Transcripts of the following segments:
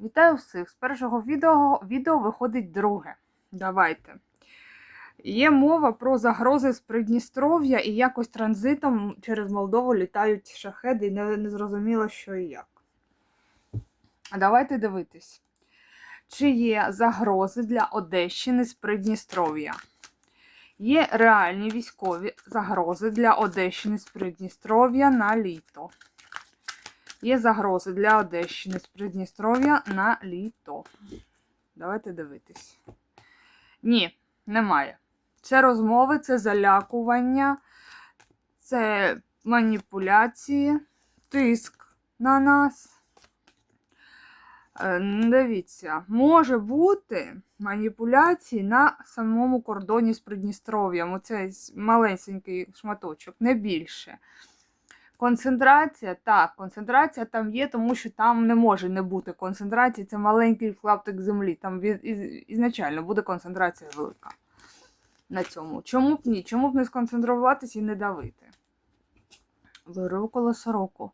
Вітаю всіх! З першого відео, відео виходить друге. Давайте. Є мова про загрози з Придністров'я і якось транзитом через Молдову літають шахеди і не, не зрозуміло, що і як. Давайте дивитись. Чи є загрози для Одещини з Придністров'я? Є реальні військові загрози для Одещини з Придністров'я на літо. Є загрози для Одещини з Придністров'я на літо. Давайте дивитись. Ні, немає. Це розмови, це залякування, це маніпуляції, тиск на нас. Е, Дивіться, може бути маніпуляції на самому кордоні з Придністров'ям. Оцей малесенький шматочок, не більше. Концентрація, так, концентрація там є, тому що там не може не бути концентрації. Це маленький клаптик землі. Там ізначально буде концентрація велика на цьому. Чому б ні? Чому б не сконцентруватися і не давити? Беру колесо року.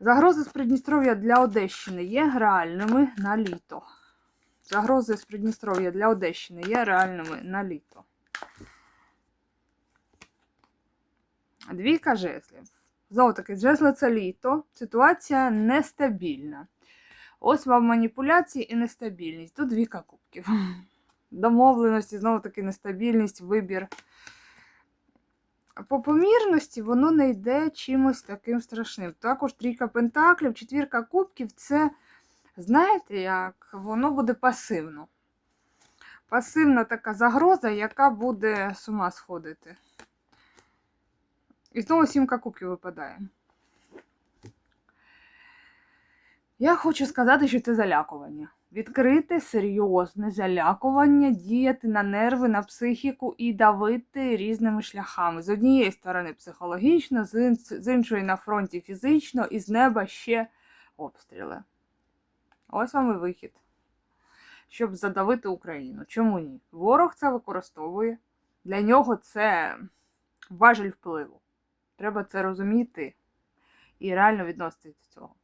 Загрози з Придністров'я для Одещини є реальними на літо. Загрози з Придністров'я для Одещини є реальними на літо. Двійка жезлів. Знову таки, жезли це літо. Ситуація нестабільна. Ось вам маніпуляції і нестабільність. Тут двійка кубків. Домовленості, знову таки, нестабільність, вибір. По помірності воно не йде чимось таким страшним. Також трійка пентаклів, четвірка кубків це, знаєте, як воно буде пасивно. Пасивна така загроза, яка буде з ума сходити. І знову сімка кубків випадає. Я хочу сказати, що це залякування. Відкрите, серйозне залякування, діяти на нерви, на психіку і давити різними шляхами. З однієї сторони психологічно, з іншої на фронті фізично, і з неба ще обстріли. Ось вам і вихід. Щоб задавити Україну. Чому ні? Ворог це використовує. Для нього це важель впливу. Треба це розуміти і реально відноситись до цього.